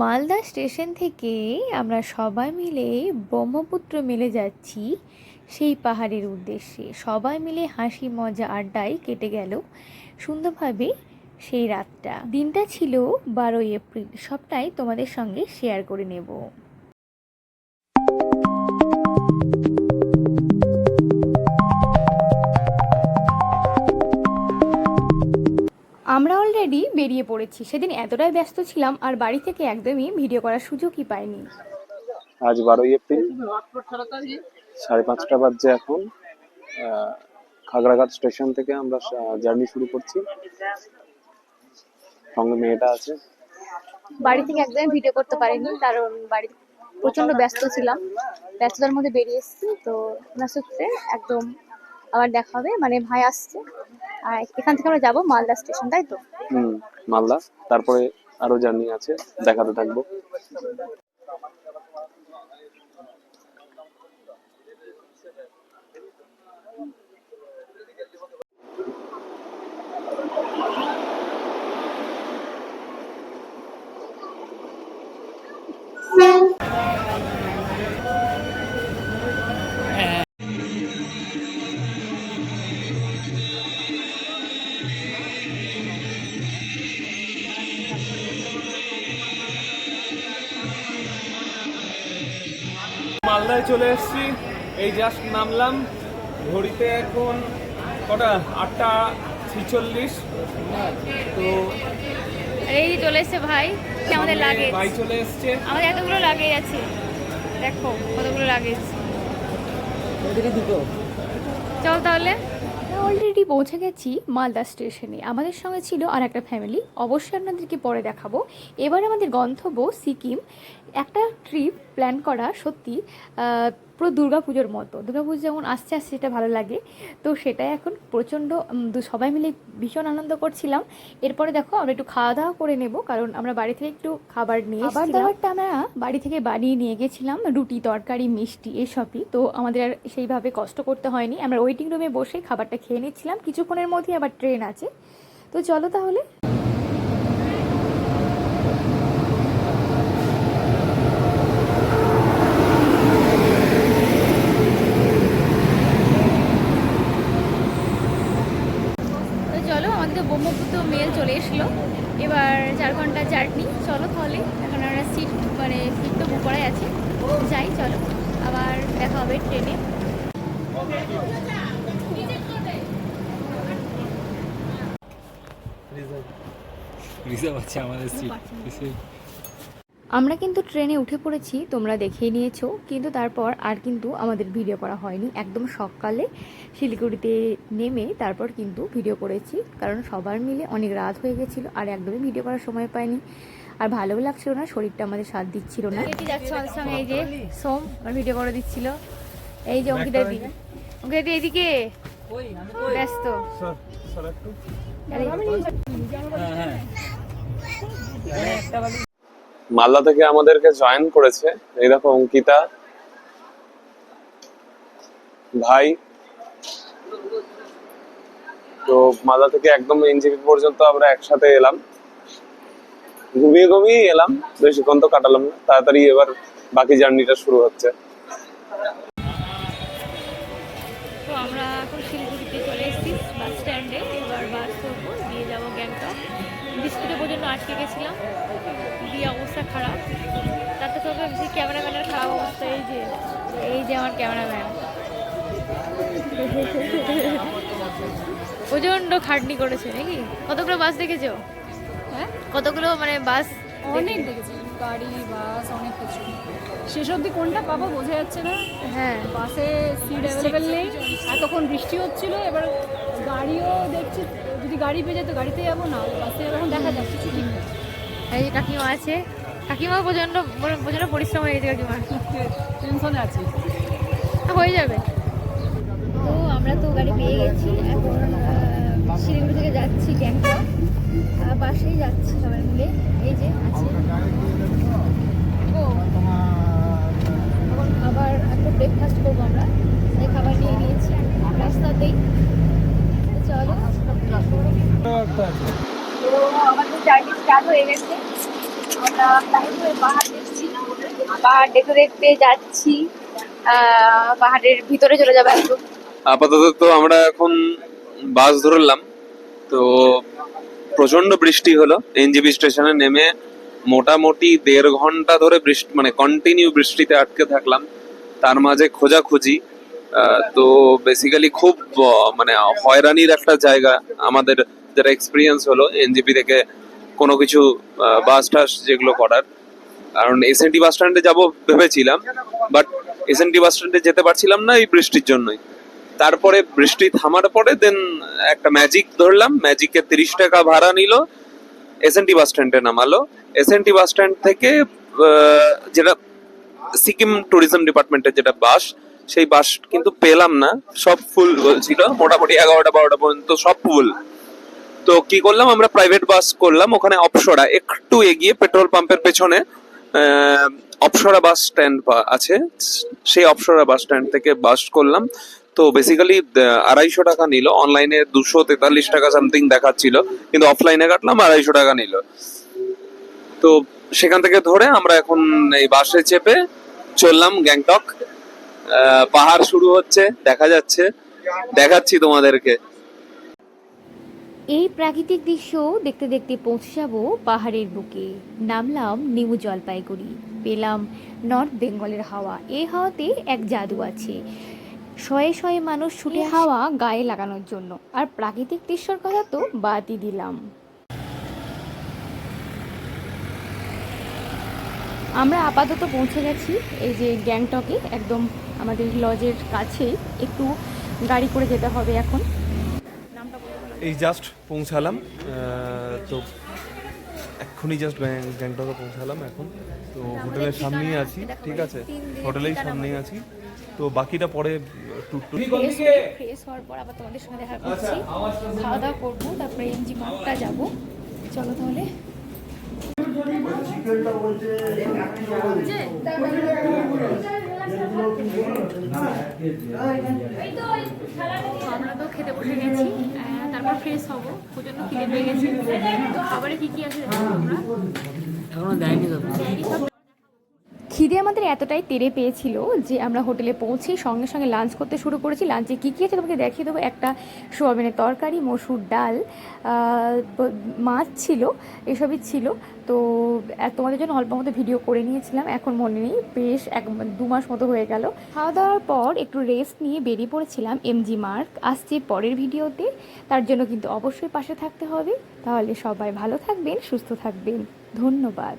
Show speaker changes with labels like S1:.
S1: Malda station থেকে আমরা সবাই মিলে ব্রহ্মপুত্র মেলে যাচ্ছি সেই পাহাড়ের উদ্দেশ্যে। সবাই মিলে হাসি মজা আড্ডায় কেটে গেল সুন্দরভাবে সেই রাতটা। দিনটা ছিল বারোই এপ্রিল। সবটাই তোমাদের সঙ্গে শেয়ার করে নেব। আমরা অলরেডি বেরিয়ে পড়েছি। সেদিন এতটাই ব্যস্ত ছিলাম আর বাড়ি থেকে একদমই ভিডিও করার সুযোগই পাইনি।
S2: আজ বারোই এপ্রিল সাড়ে পাঁচটা বাজছে এখন। আহ, খাগড়াঘাট স্টেশন থেকে আমরা জার্নি শুরু করছি। সঙ্গে মেয়েটা আছে।
S3: বাড়ি থেকে একদমই ভিডিও করতে পারিনি কারণ বাড়ি প্রচণ্ড ব্যস্ত ছিলাম। ব্যস্ততার মধ্যে বেরিয়ে এসেছি তো ওনার সূত্রে একদম আবার দেখা হবে। মানে ভাই আসছে। আর এখান থেকে আমরা যাব মালদা স্টেশন, তাই তো?
S2: হুম, মালদা। তারপরে আরও জার্নি আছে, দেখাতে থাকব।
S4: মালদায় চলে এসেছি। এই জাস্ট নামলাম। ঘড়িতে এখন কটা? আটটা ছিচল্লিশ। তো
S1: এই চলে এসছে ভাই আমাদের লাগে
S4: ভাই চলে এসছে।
S1: আমাদের এতগুলো লাগেজ আছে। দেখো কতগুলো লাগেজ। চল তাহলে। অলরেডি পৌঁছে গেছি মালদা স্টেশনে। আমাদের সঙ্গে ছিল আর একটা ফ্যামিলি অবশ্যই আপনাদেরকে পরে দেখাবো। এবার আমাদের গন্তব্য সিকিম। একটা ট্রিপ প্ল্যান করা সত্যি পুরো দুর্গা পুজোর মতো। দুর্গাপুজো যেমন আসছে আসছে সেটা ভালো লাগে। তো সেটাই এখন প্রচণ্ড সবাই মিলে ভীষণ আনন্দ করছিলাম। এরপরে দেখো আমরা একটু খাওয়া দাওয়া করে নেব কারণ আমরা বাড়ি থেকে একটু খাবার নিয়ে খাবার দাবারটা আমরা বাড়ি থেকে বানিয়ে নিয়ে গেছিলাম রুটি তরকারি মিষ্টি এসবই। তো আমাদের আর সেইভাবে কষ্ট করতে হয়নি। আমরা ওয়েটিং রুমে বসে খাবারটা খেয়ে নিচ্ছিলাম। কিছুক্ষণের মধ্যেই আবার ট্রেন আছে। তো চলো তাহলে তো চলো আমাদের তো ব্রহ্মপুত্র মেল চলে এসলো এবার চার ঘণ্টা জার্নি চলো তাহলে। এখন আমরা সিট মানে সিট তো বুক করাই আছে। যাই চলো। আবার দেখা হবে ট্রেনে।
S4: রিজার্ভ। আছে আমাদের সিট
S1: আমরা কিন্তু ট্রেনে উঠে পড়েছি তোমরা দেখেই নিয়েছো কিন্তু তারপর আর কিন্তু আমাদের ভিডিও করা হয়নি। একদম সকালে শিলিগুড়িতে নেমে তারপর কিন্তু ভিডিও করেছি কারণ সবার মিলে অনেক রাত হয়ে গেছিল আর একদমই ভিডিও করার সময় পাইনি। আর ভালোও লাগছিল না শরীরটা আমাদের সাথ দিচ্ছিল না। এটি যাচ্ছে আমাদের সঙ্গে এই যে সোম আমার ভিডিও করে দিচ্ছিল। এই যে অঙ্কিতা দি অঙ্কিতা দি এদিকে। ব্যস্ত।
S2: মালদা থেকে আমাদেরকে জয়েন করেছে। এই দেখো অঙ্কিতা। ভাই। তো মালদা থেকে একদম এনজিপি পর্যন্ত আমরা একসাথে এলাম। ঘুমিয়ে ঘুমিয়ে এলাম। বেশিক্ষণ তো কাটালাম না। তাড়াতাড়ি এবার বাকি জার্নিটা শুরু হচ্ছে।
S1: আমরা এখন শিলিগুড়িতে চলে এসেছি বাস গেছিলাম। খারাপ। তাতে তো যে ক্যামেরাম্যানের খারাপ অবস্থা এই যে এই যে আমার ক্যামেরাম্যান। প্রচণ্ড খাটনি করেছে নাকি? কতগুলো বাস দেখেছ?
S3: হ্যাঁ?
S1: কতগুলো মানে বাস
S3: অনেক দেখেছি। গাড়ি বাস অনেক কিছু। শেষ অবধি কোনটা পাবো বোঝা যাচ্ছে না।
S1: হ্যাঁ।
S3: বাসে সিট অ্যাভেলেবেল নেই। এতক্ষণ বৃষ্টি হচ্ছিল এবার গাড়িও দেখছি। যদি গাড়ি পেয়ে যেত গাড়িতে যাব না বাসে এখন দেখা যাচ্ছে কিছু ঠিক নেই।
S1: এই কাকিমা আছে। কাকিমা প্রচণ্ড প্রচণ্ড পরিশ্রম হয়ে গেছে কাকিমার।
S3: টেনশনে আছি।
S1: হয়ে যাবে। তো আমরা তো গাড়ি পেয়ে গেছি এখন শিলিগুড়ি থেকে যাচ্ছি গ্যাংটক বাসেই যাচ্ছি সবাই মিলে। এই যে আছে। খাবার একটা ব্রেকফাস্ট করব আমরা। তাই খাবার নিয়ে নিয়েছি। রাস্তাতেই। চলো। তো আমাদের জার্নি স্টার্ট হয়ে গেছে।
S3: পাহাড় দেখতে দেখতে যাচ্ছি। পাহাড়ের ভিতরে চলে যাব। একদম
S2: আপাতত তো আমরা এখন বাস ধরলাম। তো প্রচণ্ড বৃষ্টি হলো। এনজিবি স্টেশনে নেমে মোটামুটি দেড় ঘণ্টা ধরে বৃষ্টি মানে কন্টিনিউ বৃষ্টিতে আটকে থাকলাম। তার মাঝে খোঁজাখুঁজি। তো বেসিক্যালি খুব মানে হয়রানির একটা জায়গা আমাদের, যেটা এক্সপিরিয়েন্স হলো এনজিপি থেকে কোনো কিছু বাস টাস যেগুলো করার। কারণ এসএনটি বাস স্ট্যান্ডে যাব ভেবেছিলাম বাট এসএনটি বাস স্ট্যান্ডে যেতে পারছিলাম না এই বৃষ্টির জন্যই। তারপরে বৃষ্টি থামার পরে দেন একটা ম্যাজিক ধরলাম ম্যাজিকে তিরিশ টাকা ভাড়া নিল এসএনটি বাস স্ট্যান্ডে নামালো। এসএনটি বাস স্ট্যান্ড থেকে যেটা সিকিম ট্যুরিজম ডিপার্টমেন্টের যেটা বাস সেই বাস কিন্তু পেলাম না, সব ফুল বলছিল মোটামুটি এগারোটা, বারোটা পর্যন্ত সব ফুল তো কি করলাম? আমরা প্রাইভেট বাস করলাম। ওখানে অপসরা, একটু এগিয়ে পেট্রোল পাম্পের পেছনে অপসরা বাস স্ট্যান্ড আছে। সেই অপসরা বাস স্ট্যান্ড থেকে বাস করলাম। তো বেসিক্যালি আড়াইশো টাকা নিল। অনলাইনে দুশো তেতাল্লিশ টাকা সামথিং দেখাচ্ছিল। কিন্তু অফলাইনে কাটলাম, আড়াইশো টাকা নিল। তো সেখান থেকে ধরে আমরা এখন এই বাসে চেপে চললাম গ্যাংটক পাহাড় শুরু হচ্ছে, দেখা যাচ্ছে। দেখাচ্ছি তোমাদেরকে।
S1: এই প্রাকৃতিক দৃশ্য দেখতে দেখতে পৌঁছে যাব পাহাড়ের বুকে। নামলাম নিউ জলপাইগুড়ি। পেলাম নর্থ বেঙ্গলের হাওয়া। এই হাওয়াতে এক জাদু আছে। শয়ে শয়ে মানুষ ছুটে হাওয়া গায়ে লাগানোর জন্য। আর প্রাকৃতিক দৃশ্যর কথা তো বাদই দিলাম। আমরা আপাতত পৌঁছে গেছি। এই যে গ্যাংটকে একদম আমাদের লজের কাছে একটু গাড়ি করে যেতে হবে এখন।
S4: এই জাস্ট পৌঁছালাম তো এক্ষুনি জাস্ট গ্যাংটকে পৌঁছালাম এখন। তো হোটেলের সামনেই আছি ঠিক আছে? হোটেলেই সামনেই আছি। তো বাকিটা পরে টুক টুক
S1: ফ্রেশ হওয়ার পর আবার তোমাদের সঙ্গে দেখা করছি। খাওয়া দাওয়া করব তারপরে এমজি মাঠটা যাব। চলো তাহলে। আমরা তো খেতে বসে গেছি। তারপর ফ্রেশ হব প্রচণ্ড খিদে পেয়ে গেছে। তো খাবারে কি কি আছে জানো তোমরা? খিদে আমাদের এতটাই তেড়ে পেয়েছিল যে আমরা হোটেলে পৌঁছে সঙ্গে সঙ্গে লাঞ্চ করতে শুরু করেছি। লাঞ্চে কী কী আছে তোমাকে দেখিয়ে দেবো? একটা সোয়াবিনের তরকারি, মসুর ডাল মাছ ছিল, এসবই ছিল। তো তোমাদের জন্য অল্প মতো ভিডিও করে নিয়েছিলাম। এখন মনে নেই, বেশ এক দু মাস মতো হয়ে গেল। খাওয়া দাওয়ার পর একটু রেস্ট নিয়ে বেরিয়ে পড়েছিলাম এমজি মার্ক আসছে পরের ভিডিওতে তার জন্য কিন্তু অবশ্যই পাশে থাকতে হবে। তাহলে সবাই ভালো থাকবেন, সুস্থ থাকবেন। ধন্যবাদ।